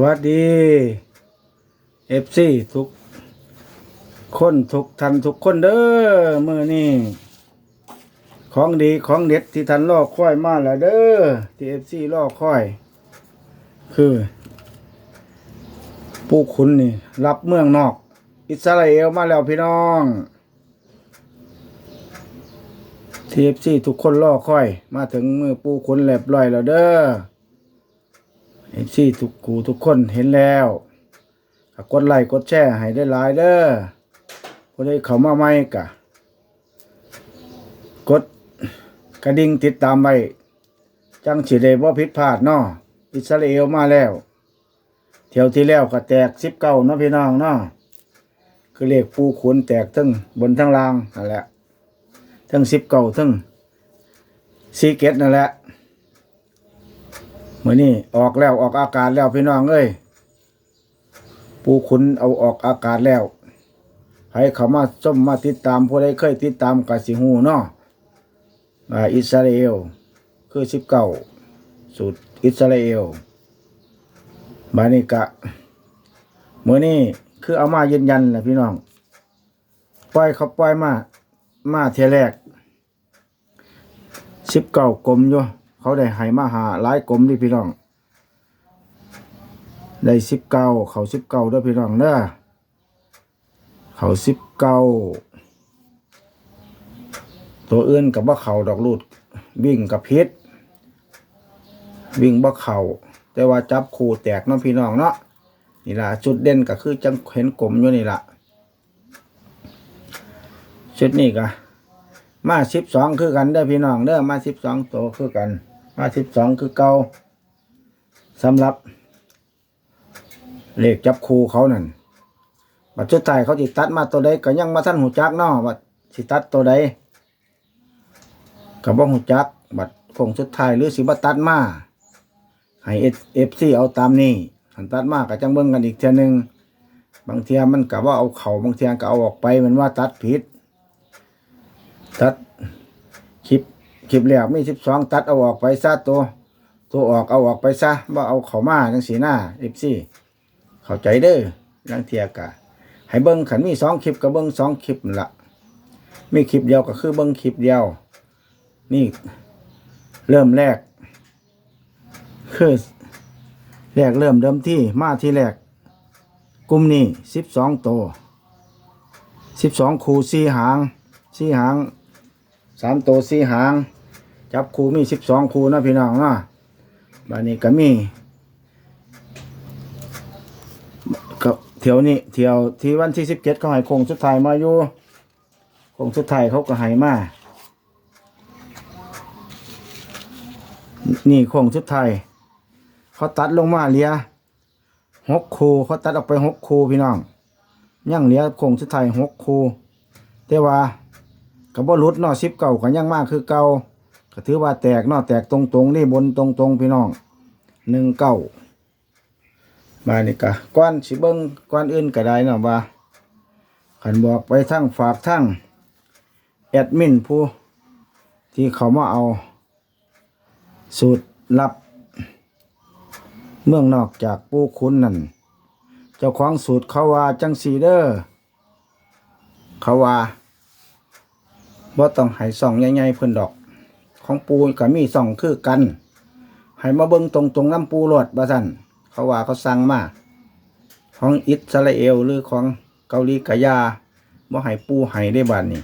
วัสดีเอฟซีทุกคนทุกท่านทุกคนเด้อมื่อนี้ของดีของเด็ดที่ท่านรอค่อยมาแล้วเด้อที่เอฟซีรอค่อย คือ ผู้คุณนี่รับเมืองนอก อิสราเอลมาแล้วพี่น้องทีเอฟซีทุกคนรอค่อย มาถึงมือปู้คุณเรียบร้อยแล้วเด้อ เอฟซีทุกกูทุกคนเห็นแล้วกดไลค์กดแชร์ให้ได้หลายเด้อผู้ใดเข้ามาใหม่กะ กดกระดิ่งติดตามไว้จังสิได้บ่ผิดพลาดเนาะอิสราเอลมาแล้วเที่ยวที่แล้วก็แตกสิบเก้าเนาะพี่น้องเนาะคือเลขปูขุนแตกทั้งบนทั้งล่างนั่นแหละทั้งสิบเก้าทั้งสีเกตนั่นแหละ มื่อนี้ออกแล้วออกอากาศแล้วพี่น้องเอ้ยปูขุนเอาออกอากาศแล้วให้เขามาส้มมาติดตามผู้ใดเคยติดตามกสิหูเนาะอิสราเอล คือสิบเก้าสูตรอิสราเอลบานิกะเมื่อนี้คือเอามายืนยันแหละพี่น้อง ปล่อยเขาปล่อยมา มาเทแรกสิบเก้ากลมอยู่ เขาได้ให้มาหาหลายกลมดิพี่น้อง ได้สิบเก้าเขาสิบเก้าด้วยพี่น้องเด้อเขาสิบเก้าตัวอื่นกับว่าเขาดอกลูดวิ่งกับพิษวิ่งบ่เขาแต่ว่าจับคู่แตกเน้องพี่น้องเนาะนี่ล่ะจุดเด่นก็คือจังเห็นกลมอยู่นี่ล่ะชุดนี้ก็มาสิบสองคือกันเด้อพี่น้องเด้อมาสิบสองตัวคือกัน มาสิบสองคือเก่าสำหรับเลขจับคูเขานั่นบัดชุดไทายเขาติตัดมาตัวใดก็ยังมาท่านหูจักเนาะบัดสิตัดตัวใดก็บ่หูจัก บัดคงชุดไทายหรือสิบ่ตัดมาให้เอฟซีเอาตามนี้หันตัดมาก็จังเบิ่งกันอีกเทียหนึงบางเทียมันก็ว่าเอาเข่าบางเทียก็เอาออกไปเหมันว่าตัดผิด ตัดคลิป คลิปแรกมีสิบสองตัดเอาออกไปซะตัว ตัวออกเอาออกไปซะว่าเอาเข้ามาจังสีหน้าเอฟซีเข้าใจเด้อลังเทียกะให้เบิ้งขันมีสองคลิปกับเบิ้งสองคลิปนั่นละมีคลิปเดียวก็คือเบิ้งคลิปเดียว นี่เริ่มแรก คือแรกเริ่มเดิมที่มาที่แรกกลุ่มนี้สิบสองตัวสิบสองคูสี่หางสี่หาง สามตัวสี่หาง จับคูมีสิบสองคูนะพี่น้องเนาะบานนี้ก็มีก็เที่ยวนี้เที่ยวที่วันที่สิบเจ็ดเขาให้คงสุดท้ายมาอยู่คงสุดท้ายเขาก็ให้มานี่คงสุดไทย เขาตัดลงมาเลียหกคูเขาตัดออกไปหกคูพี่น้อง ยังเลือคงสุดไทยหกคูแต่ว่า กับ่หลุดเนาะสิบเก่ากันยังมากคือเก่าก็ถือว่าแตกเนาะแตกตรงตรงๆนี่บนตรงตรงๆพี่น้องหนึ่งเก้ามานี่กะก้อนสิเบิ้งก้อนอื่นก็ได้เนาะว่าขันบอกไปทั้งฝากทั้งแอดมินผู้ที่เขามาเอา สูตรลับ เมืองนอกจากปูคุณนั่นเจ้าของสูตรเขาว่าจังสีเด้อเขาว่า บ่ต้องให้ส่องใหญ่ๆเพิ่นดอก ของปูก็มีส่องคือกันให้มาเบิ่งตรงๆน้ำปูรวดว่าซั่นเขาว่าเขาสั่งมาของอิสราเอลหรือของเกาหลีกะยาบ่ให้ปูให้ได้บาดนี้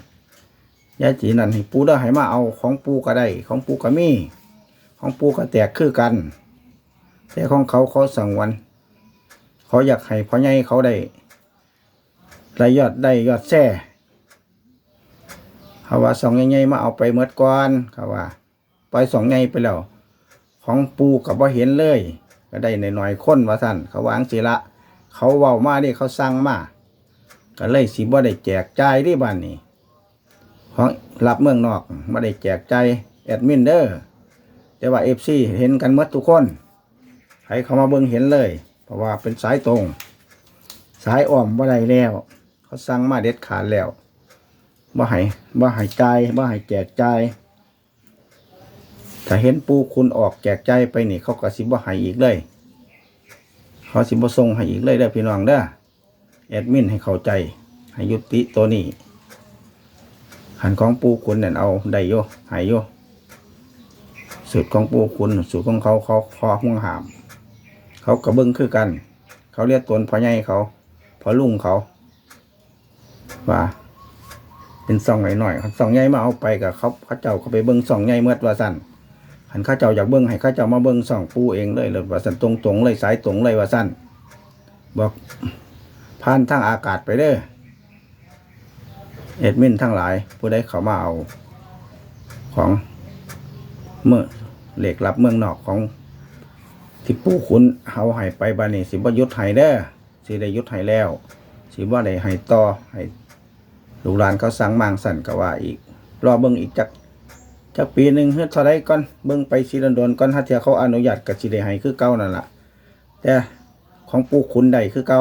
ยาจีนั่นให้ปูได้ให้มาเอาของปูก็ได้ ของปูก็มี ของปูก็แตกคือกัน แต่ของเขาเขาสั่งวันเขาอยากให้พ่อใหญ่เขาได้รายยอดได้ยอดแท้ เขาว่าสองใหญ่ๆมาเอาไปเมื่อก่อนเขาว่าปล่อยสองใหญ่ไปแล้วของปูกับว่าเห็นเลย ก็ได้ในหน่อยๆคนว่าท่านเขาวางสิละ เขาเว้ามาดิเขาสั่งมาก็เลยสิบ่ได้แจกจ่ายที่บ้านนี้ของรับเมืองนอกบ่ได้แจกจ่ายแอดมินเด้อแต่ว่าเอฟซีเห็นกันหมดทุกคนให้เขามาเบิ่งเห็นเลย เพราะว่าเป็นสายตรง สายอ้อมบ่ได้แล้ว เขาสั่งมาเด็ดขาดแล้ว บ่ให้บ่ห้จ่ายบ่ให้แจกใจถ้าเห็นปูคุณออกแจกใจไปนี่เขาก็สิบ่ให้อีกเลยเขาสิบ่ส่งให้อีกเลยเด้พี่น้องเด้อแอดมินให้เข้าใจ ให้ยุติตัวนี้หันของปูคุณเนี่ยเอาได้โยหายโยสูตรของปูคุณสูตรของเขาเขาคอห่วงหาม เขากระเบิ้งคือกัน เขาเรียกตนพ่อใหญ่เขาพ่อลุงเขาว่า เป็นซองหน่อยๆซองใหญ่มาเอาไปกับเขาเขาเจ้าเขาไปเบิ้งซองใหญ่เมื่อว่าสั่นหันข้าเจ้าอยากเบิ้งให้ข้าเจ้ามาเบิ้งซองปูเองเลยเลยว่าสั่นตรงๆเลยสายตรงเลยว่าสั่นบอกผ่านทางอากาศไปเด้อเอ็ดมินทั้งหลาย ผู้ใดเขามาเอาของเมื่อเหล็กรับเมืองนอกของที่ปู่ขุนเอาให้ไปบานี้สิบ่ยุดให้เด้อสิได้ยุดให้แล้ว สิบ่ได้ให้ต่อให้ ลูกหลานเขาสั่งมางสั่นก็ว่าอีก รอเบิ่งอีกจักจักปีหนึ่งเฮ็ดเท่าใดก่อนเบิ่งไปสิโดนก่อนถ้าเทียเขาอนุญาตก็สิได้ให้คือเก่านั่นล่ะแต่ของปู่ขุนได้คือเก่า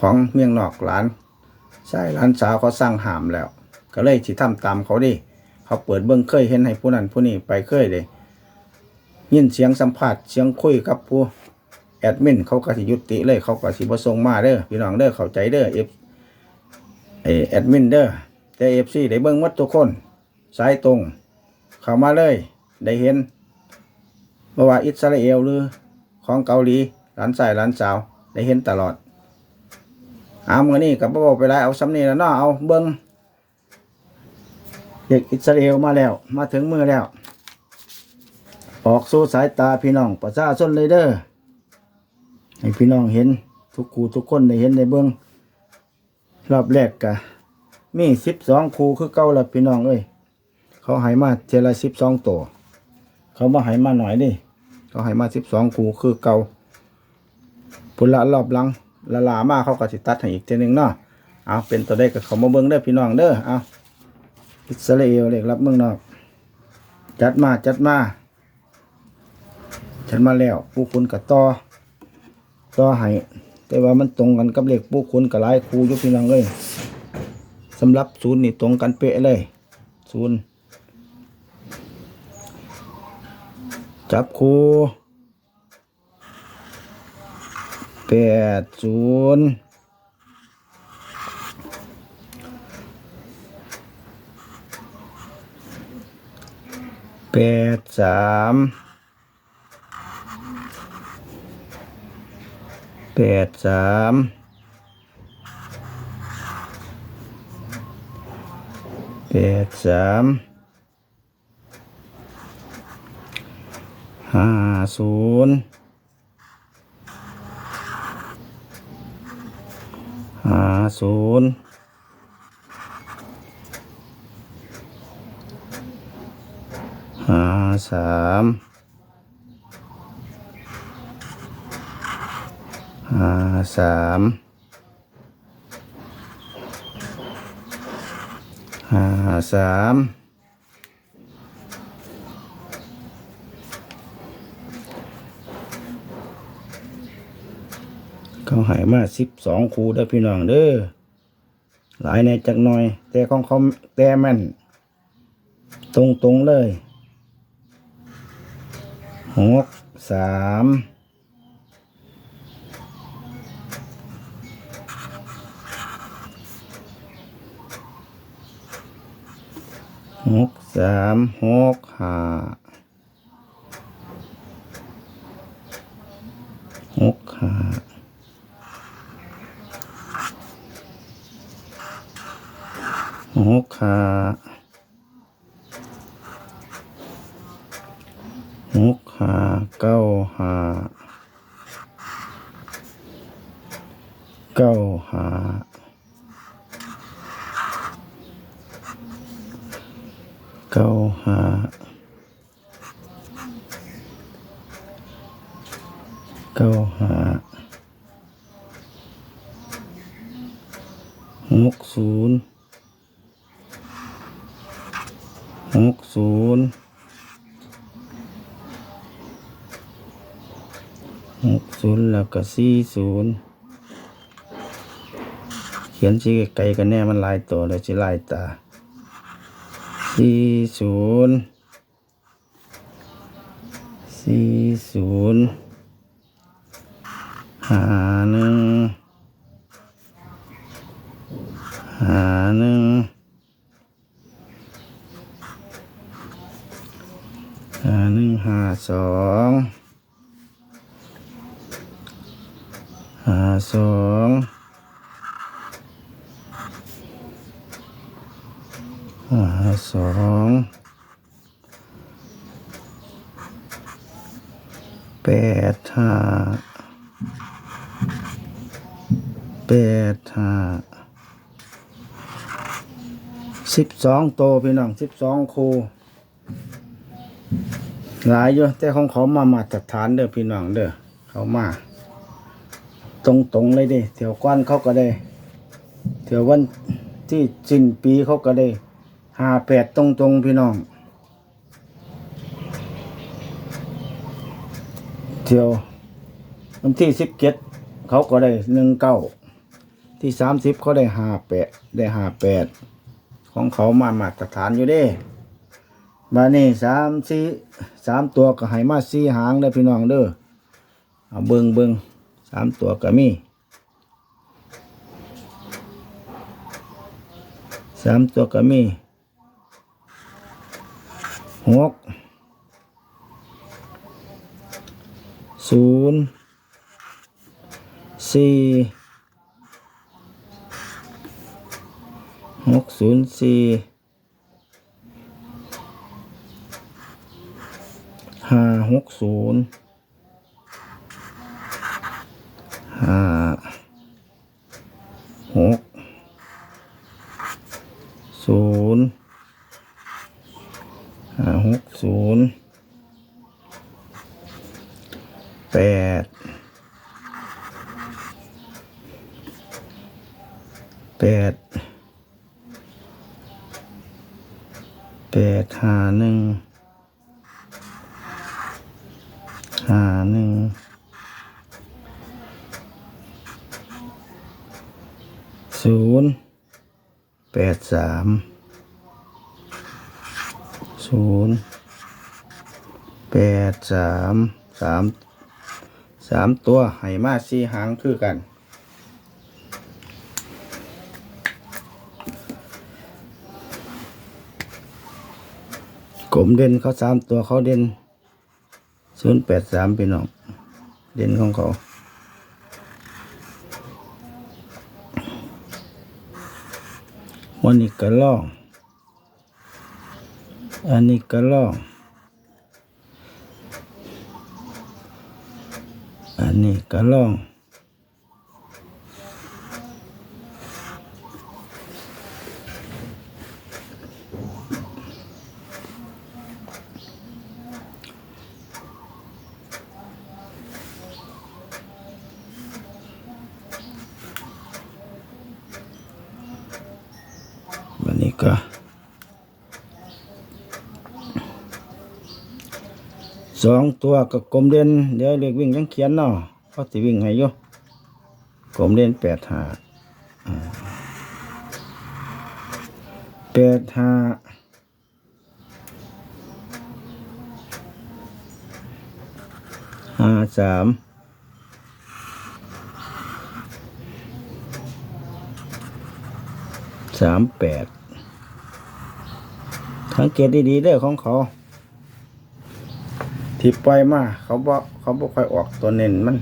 ของเมียงนอกหลานใช่หลานสาวเขาสั่งห้ามแล้ว ก็เลยสิทำตามเขาดิเขาเปิดเบิ่งเคยเห็นให้ผู้นั้นผู้นี้ไปเคยเลยยินเสียงสัมภาษณ์เสียงคุยกับผู้แอดมินเขาก็สิยุติเลยเขาก็สิบ่ส่งมาเด้อพี่น้องเด้อเข้าใจเด้อเอฟ เอแอดมินเด้อแต่เอฟซีได้เบิ่งหมดทุกคน สายตรง เข้ามาเลย ได้เห็นบ่ว่าอิสราเอลหรือของเกาหลีหลานชายหลานสาว ได้เห็นตลอดเอาเมื้อนี้ก็บ่บอกไปหลายเอาสำนี้แล้วเนาะเอาเบิ่งเด็กอิสราเอลมาแล้ว มาถึงมือแล้ว ออกสู่สายตาพี่น้องประชาชนเลยเด้อให้พี่น้องเห็นทุกครูทุกคนได้เห็นในเบื้อง รอบแรกกะ มีสิบสองครูคือเก่าละพี่น้องเอ้ยเขาให้มาเจละสิบสองตัว เขามาให้มาหน่อยดิเขาให้มาสิบสองครูคือเก่าพุละรอบหลังละลามาเขาก็สิตัดให้อีกทีหนึงเนาะเอาเป็นตัวได้กับเขามาเบิ้งเด้พี่น้องเด้อเอาอิสราเอลเล็กรับเมืองนอก จัดมาจัดมาฉันมาแล้วผู้คุณกับต่อต่อให้ แต่ว่ามันตรงกันกับเลขผู้คุณกับลายครูยุพี่น้องเลยสำหรับศูนย์นี่ตรงกันเป๊ะเลยศูนย์จับครูแปดศูนย์แปดสาม ปดสามแปดสามห้าศูนย์ห้าศูนย์ห้าสาม ห้า สามห้าสามเขาหายมาสิบสองคูได้อพี่น้องเด้อหลายในจักหน่อย แต่ของเขาแต่แม่นตรงตรงๆเลยหกสาม หกสามหกห้าหกห้าหกห้าหกห้าเก้าห้าเก้าห้า เก้าห้าเก้า หกศูนย์หกศูนย์หกศูนย์แล้วก็สี่ศูนย์เขียนสีไกลกันแน่มันลายตัวเลยสิหลายตาสี่ศูนย์สี่ศูนย์ หาหนึ่งหาหนึ่งหาหนึ่งหาสองหาสองหาสองแปดห้า แปดห้าสิบสองโตพี่น้องสิบสองคูหลายอยู่แต่ของเขามามาตรฐานเด้อพี่น้องเด้อเขามา ตรงตรงเลยด้เที่ยวก้อนเขาก็ได้เที่ยววันที่สิ้นปีเขาก็ได้ห้าแปดตรงตรงพี่น้องเที่ยววันที่สิบเจ็ดเขาก็ได้หนึ่งเก้า ที่สามสิบเขาได้ห้าแปดได้ห้าแปดของเขามามาตรฐานอยู่เด้บานี่สามสี่สามตัวก็ให้มาสี่หางเด้พี่น้องเด้อเอาเบิงเบิงสามตัวก็มีสามตัวก็มีหกศูนย์สี่ หกศูนย์สี่ห้าหกศูนย์ห้าหกศูนย์ห้าหกศูนย์แปดแปด แปดห้าหนึ่งห้าหนึ่ง ศูนย์แปดสามศูนย์แปดสามสามสามตัวให้มาสี่หางคือกัน กลมเด่นเขาสามตัวเขาเด่นศูนย์แปดสามพี่น้อง เด่นของเขา วันนี้ก็ล่อง อันนี้ก็ล่อง อันนี้ก็ล่อง วันนี้ก็สอง ตัวกับกลมเด่นเดี๋ยวเรียกวิ่งยังเขียนเนาะเขาสิวิ่งให้อยู่กลมเด่นแปดหาแปดหาห้าสามสามแปดสังเกตดีๆเด้อของเขา ที่ปล่อยมาเขาบอกเขาบอกค่อยออกตัวเน้นมัน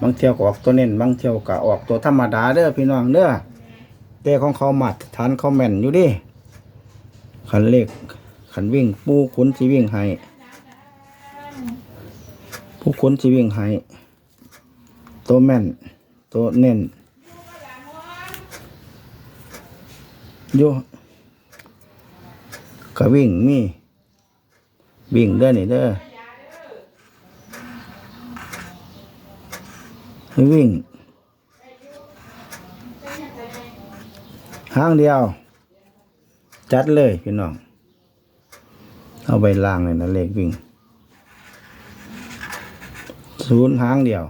บางเที่ยวก็ออกตัวเน้นบางเที่ยวก็ออกตัวธรรมดาเด้อพี่น้องเด้อแต่ของเขาหมัดฐานเขาแม่นอยู่ดิขันเลขขันวิ่งปูขุนที่วิ่งให้ผู้ขุนที่วิ่งให้ตัวแม่นตัวเน้นอยู่ก็วิ่งมีวิ่งเด้อนี่เด้อ ให้วิ่ง ห้างเดียว จัดเลยพี่น้อง เอาไปล่างเลยนะเลขวิ่ง ศูนย์ห้างเดียว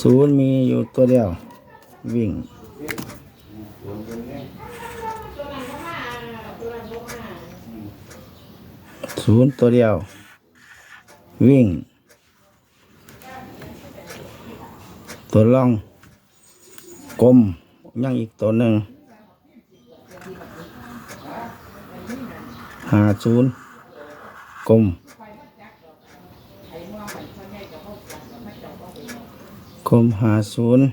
ศูนย์มีอยู่ตัวเดียว วิ่งศูนย์ตัวเดียว วิ่ง ตัวล่องกลมยังอีกตัวหนึ่งหาศูนย์กลมกลมหาศูนย์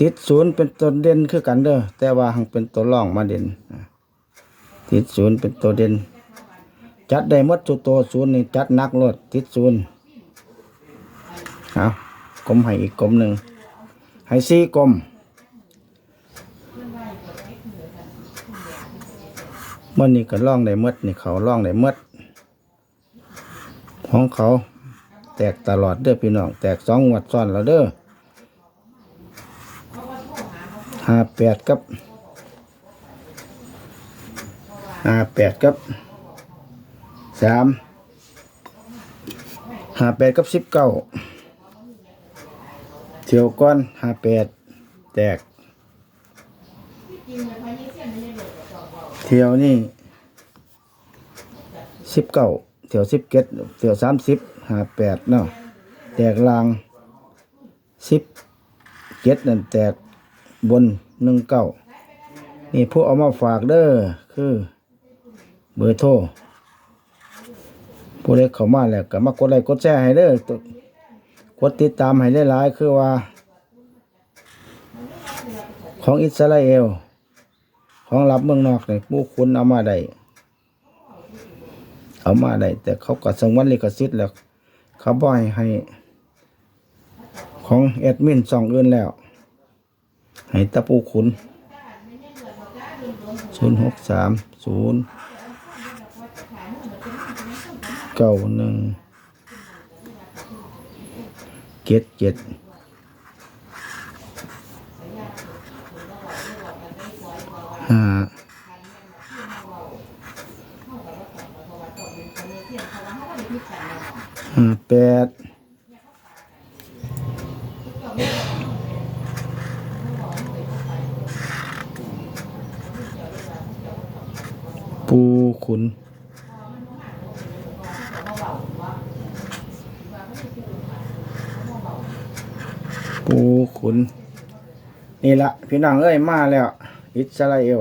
ติดศูนย์เป็นตัวเด่นคือกันเด้อแต่ว่าหังเป็นตัวล่องมาเด่นติดศูนย์เป็นตัวเด่นจัดได้มดจุดตัวศูนย์นี่จัดนักรถติดศูนย์เอา กลมให้อีกกลมหนึ่งให้สี่กลมมันนี่ก็ล่องได้หมดนี่เขาล่องได้หมดของเขาแตกตลอดเด้อพี่น้อง แตกสองงวัดซ้อนแล้วเด้อห้าแปดกับห้าแปดกับสามห้าแปดกับสิบเก้า เที่ยวก้อนห้าแปดแตก เที่ยวนี่สิบเก้าเที่ยวสิบเก็ดเที่ยวสามสิบห้าแปดเนาะแตกลางสิบเก็ดนั่นแตกบนหนึ่งเก้านี่ผู้เอามาฝากเด้อคือ เบอร์โทรผู้ใดเข้ามาแล้วก็มากดไลค์กดแชร์ให้เด้อตัวก ดติดตามให้หลายๆคือว่า ของอิสราเอล ของรับเมืองนอกเนี่ยผู้คุณเอามาได้เอามาได้แต่เขาก็สงวนลิขสิทธิ์แล้ว เขาบ่อยให้ ของแอดมินสองอื่นแล้ว ให้ตะปูขุนศูนย์หกสามศูนย์เก้าหนึ่ง เจ็ดเจ็ดห้าห้าแปด ปูขุน ปู ขุน นี่ละพี่น้องเอ้ยมาแล้ว อิสราเอล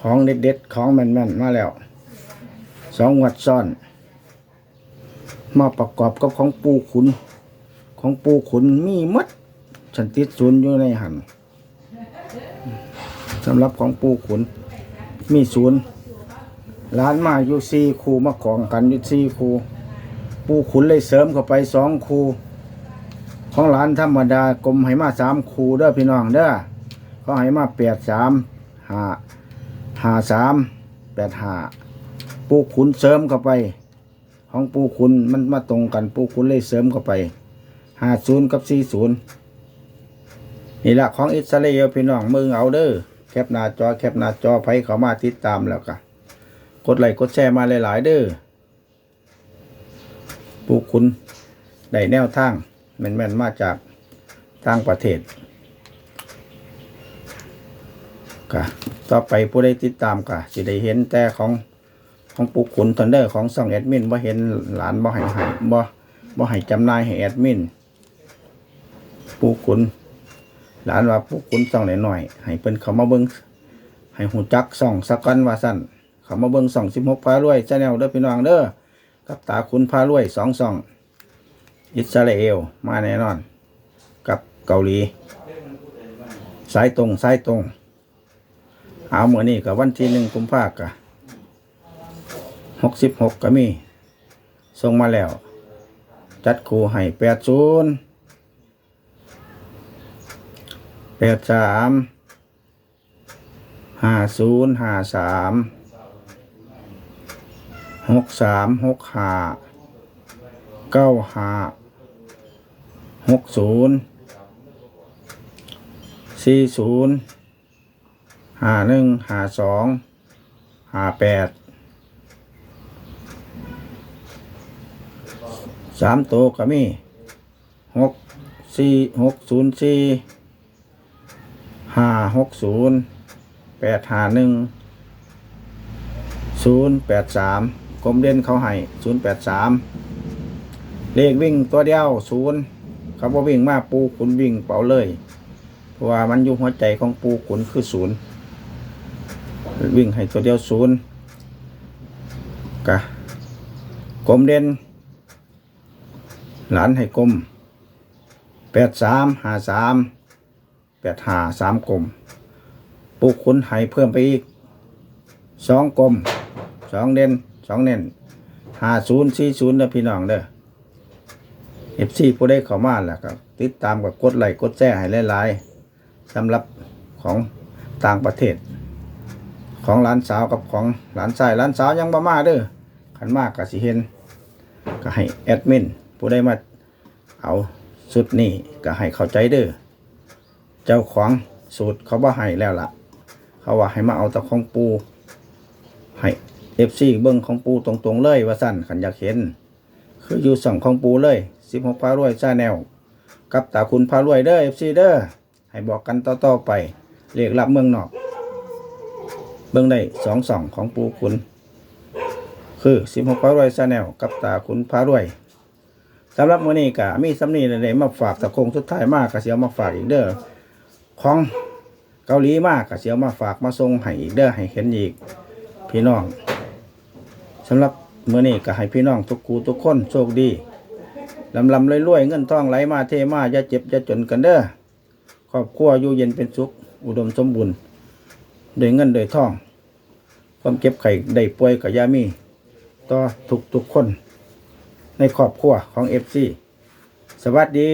ของเด็ดๆของแม่นๆมาแล้วสองวัดซ้อน มาประกอบกับของปูขุน ของปูขุนมีมัดฉันติดศูนย์อยู่ในหันสำหรับของปูขุน มีศูนย์ร้านมาอยู่สี่คูมาของกันอยู่สี่คูปูขุนเลยเสริมเข้าไปสองคู ของร้านธรรมดากลมให้มาสามคูเด้อพี่น้องเด้อเขาให้มาแปดสามห้าห้าสามแปดห้าปูขุนเสริมเข้าไป ของปูขุนมันมาตรงกันปูขุนเลยเสริมเข้าไปห้าศูนย์กับสี่ศูนย์นี่แหละของอิสราเอลพี่น้องมึงเอาเด้อแคปหน้าจอแคปหน้าจอไผเขามาติดตามแล้วก็กดไลค์กดแชร์มาหลาย ๆ เด้อผู้คุณได้แนวทาง แม่นๆมาจากต่างประเทศก็ต่อไปผู้ใดติดตามก็สิได้เห็นแต่ของของปุกขุนทันเดอร์ของซ่องแอดมินบ่าเห็นหลานบ่ให้ให้บ่บ่ให้จำนายให้แอดมินปุกขุนหลานว่าผู้คุณส่องหน่อยๆให้เพิ่นเขามาเบิ่งให้หูจักส่องสักกันว่าสั่นเขามาเบิ่งส่องสิบหกพารวยชาแนลเด้อพี่น้องเด้อกับตาคุณพารวยสองส่อง อิสราเอลมาแน่นอน กับเกาหลี สายตรงสายตรง เอาเมื่อนี้กับวันที่หนึ่งกุมภาพันธ์หกสิบหกก็มีส่งมาแล้ว จัดครูให้แปดศูนย์แปดสามห้าศูนย์ห้าสามหกสามหกห้าเก้าห้า หกศูนย์สี่ศูนย์ห้าหนึ่งห้าสองห้าแปดสามตัวก็มีหกสี่หกศูนย์สี่ห้าหกศูนย์แปดห้าหนึ่งศูนย์แปดสามกรมเด่นเขาให้ศูนย์แปดสามเลขวิ่งตัวเดียวศูนย์ เขาบ่วิ่งมาปูขุนวิ่งเป่าเลยเพราะว่ามันอยู่หัวใจของปูขุนคือศูนย์วิ่งให้ตัวเดียวศูนย์กะกลมเด่นหลานให้กลมแปดสามห้าสามแปดห้าสามกลมปูขุนให้เพิ่มไปอีกสองกลมสองเด่นสองเน่นห้าศูนย์สี่ศูนย์นะพี่น้องเด้อ เอฟซีผู้ได้เข้ามาแล้วก็ติดตามกับกดไลค์กดแชร์ให้หลายๆสำหรับของต่างประเทศ ของหลานสาวกับของหลานชายหลานสาวยังบ่มาเด้อขันมากก็สิเห็น ก็ให้แอดมินผู้ได้มาเอาสุดนี้ก็ให้เข้าใจเด้อเจ้าของสูตรเขาบ่ให้แล้วล่ะ เขาว่าให้มาเอาตะของปูให้เอฟซีเบิ้งของปูตรงๆเลยว่าสั้นขันอยากเห็น คืออยู่สองของปูเลย สิบหกพารวยซาแนวกับตาคุณพารวยเด้อเอฟซีเด้อให้บอกกันต่อๆไปเรียกรับเมืองนอกเบิ่งได้สองสองของปูคุณ คือสิบหกพารวยซาแนวกับตาคุณพารวยสำหรับมื้อนี้ก็มีสำนีเลยมาฝากตะคงสุดท้ายมากก็เสียวมาฝากอีกเด้อของเกาหลีมากก็เสียวมาฝากมาส่งให้อีกเด้อให้เห็นอีกพี่น้องสำหรับมื้อนี้ก็ให้พี่น้องทุกคูทุกคนโชคดี ลำลำรวยๆเงินทองไหลมาเทมาอย่าเจ็บอย่าจนกันเด้อครอบครัวอยู่เย็นเป็นสุข อุดมสมบูรณ์ด้วยเงินด้วยทอง ความเก็บไข่ได้ป่วยกับยามี ต่อทุกทุกๆคน ในครอบครัวของเอฟซีสวัสดี